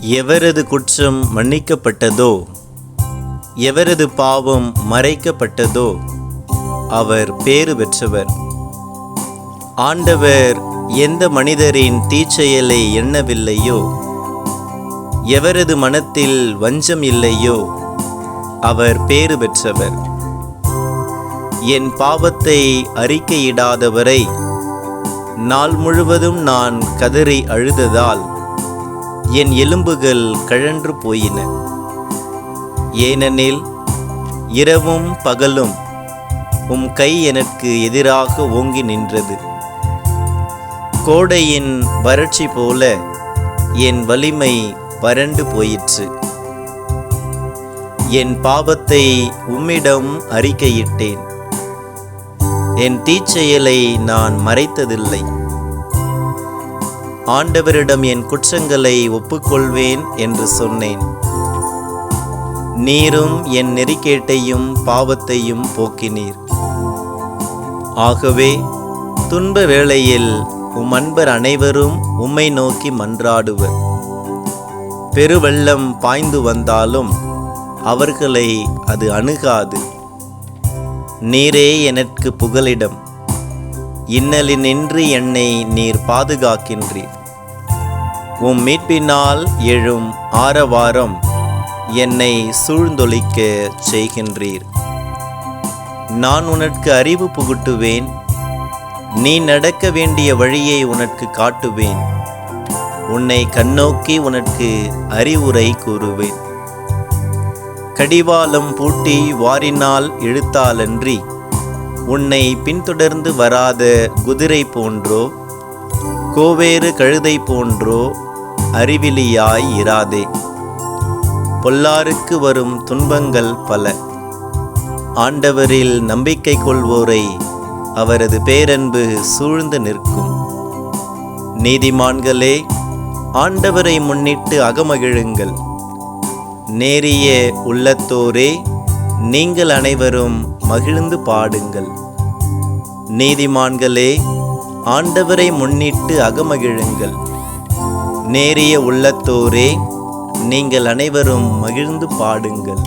எவரது குற்றம் மன்னிக்கப்பட்டதோ எவரது பாவம் மறைக்கப்பட்டதோ அவர் பேறு பெற்றவர். ஆண்டவர் எந்த மனிதரின் தீச்செயலை எண்ணவில்லையோ எவரது மனத்தில் வஞ்சம் இல்லையோ அவர் பேறு பெற்றவர். என் பாவத்தை அறிக்கையிடாதவரை நாள் முழுவதும் நான் கதறி அழுததால் என் எலும்புகள் கழன்று போயின. ஏனெனில் இரவும் பகலும் உம் கை எனக்கு எதிராக ஓங்கி நின்றது. கோடையின் வறட்சி போல என் வலிமை வறண்டு போயிற்று. என் பாவத்தை உம்மிடம் அறிக்கையிட்டேன். என் தீச்செயலை நான் மறைத்ததில்லை. ஆண்டவரிடம் என் குற்றங்களை ஒப்புக்கொள்வேன் என்று சொன்னேன். நீரும் என் நெறிக்கேட்டையும் பாவத்தையும் போக்கினீர். ஆகவே துன்ப வேளையில் உம் அன்பர் அனைவரும் உம்மை நோக்கி மன்றாடுவர். பெருவெள்ளம் பாய்ந்து வந்தாலும் அவர்களை அது அணுகாது. நீரே எனக்கு புகலிடம். இன்னலினின்று என்னை நீர் பாதுகாக்கின்றீர். உம் மீட்பினால் எழும் ஆரவாரம் என்னை சூழ்ந்தொழிக்க செய்கின்றீர். நான் உனக்கு அறிவு புகுட்டுவேன். நீ நடக்க வேண்டிய வழியை உனக்கு காட்டுவேன். உன்னை கண்ணோக்கி உனக்கு அறிவுரை கூறுவேன். கடிவாளம் பூட்டி வாரினால் இழுத்தாலன்றி உன்னை பின்தொடர்ந்து வராத குதிரை போன்றோ கோவேறு கழுதை போன்றோ அறிவிலியாய் இராதே. பொல்லாருக்கு வரும் துன்பங்கள் பல. ஆண்டவரில் நம்பிக்கை கொள்வோரை அவரது பேரன்பு சூழ்ந்து நிற்கும். நீதிமான்களே ஆண்டவரை முன்னிட்டு அகமகிழுங்கள். நேரிய உள்ளத்தோரே நீங்கள் அனைவரும் மகிழ்ந்து பாடுங்கள். நீதிமான்களே ஆண்டவரை முன்னிட்டு அகமகிழுங்கள். நேரிய உள்ளத்தோரே நீங்கள் அனைவரும் மகிழ்ந்து பாடுங்கள்.